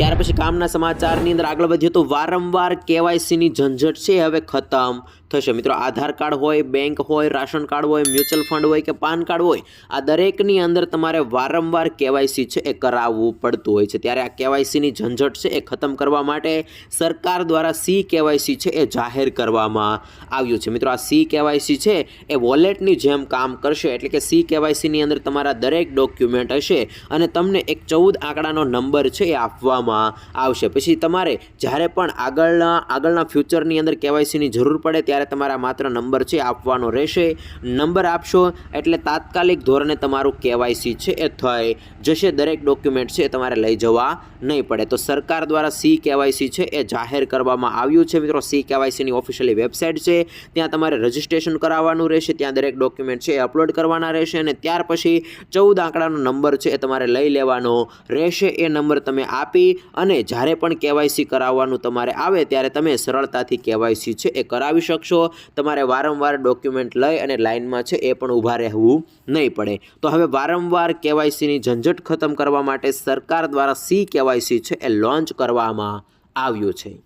ત્યાર પછી કામના સમાચારની અંદર આગળ વધીએ તો વારંવાર કેવાયસીની ઝંઝટ છે. હવે ખતમ. થશે. મિત્રો, આધાર કાર્ડ હોય, બેંક હોય, રાશન કાર્ડ હોય, મ્યુચ્યુઅલ ફંડ હોય કે પાન કાર્ડ હોય, આ દરેકની અંદર તમારે વારંવાર કેવાયસી છે એ કરાવવું પડતું હોય છે. ત્યારે આ કેવાયસીની ઝંઝટ છે એ ખતમ કરવા માટે સરકાર દ્વારા સી કેવાયસી છે એ જાહેર કરવામાં આવ્યું છે. મિત્રો, આ સી કેવાયસી છે એ વોલેટની જેમ કામ કરશે, એટલે કે સી કેવાયસીની અંદર તમારા દરેક ડોક્યુમેન્ટ હશે અને તમને એક ચૌદ આંકડાનો નંબર છે એ આપવામાં આવશે. પછી તમારે જ્યારે પણ આગળના આગળના ફ્યુચરની અંદર કેવાયસીની જરૂર પડે ત્યારે તમારા માત્ર નંબર છે આપવાનો રહેશે. નંબર આપશો એટલે તાત્કાલિક ધોરણે તમારું કેવાયસી છે એ થઈ જશે. દરેક ડોક્યુમેન્ટ છે એ તમારે લઈ જવા નહીં પડે. તો સરકાર દ્વારા સી કેવાયસી છે એ જાહેર કરવામાં આવ્યું છે. મિત્રો, સી કેવાયસીની ઓફિશિયલી વેબસાઇટ છે. ત્યાં તમારે રજિસ્ટ્રેશન કરાવવાનું રહેશે. ત્યાં દરેક ડોક્યુમેન્ટ છે એ અપલોડ કરવાના રહેશે અને ત્યાર પછી ચૌદ આંકડાનો નંબર છે એ તમારે લઈ લેવાનો રહેશે. એ નંબર તમે આપી અને જ્યારે પણ કેવાયસી કરાવવાનું તમારે આવે ત્યારે તમે સરળતાથી કેવાયસી છે એ કરાવી શકશો તમારે વારંવાર ડોક્યુમેન્ટ લઈ અને લાઇનમાં છે એ પણ ઊભા રહેવું નહીં પડે. તો હવે વારંવાર કેવાયસીની ઝંઝટ ખતમ કરવા માટે સરકાર દ્વારા સી કેવાયસી છે એ લોન્ચ કરવામાં આવ્યું છે.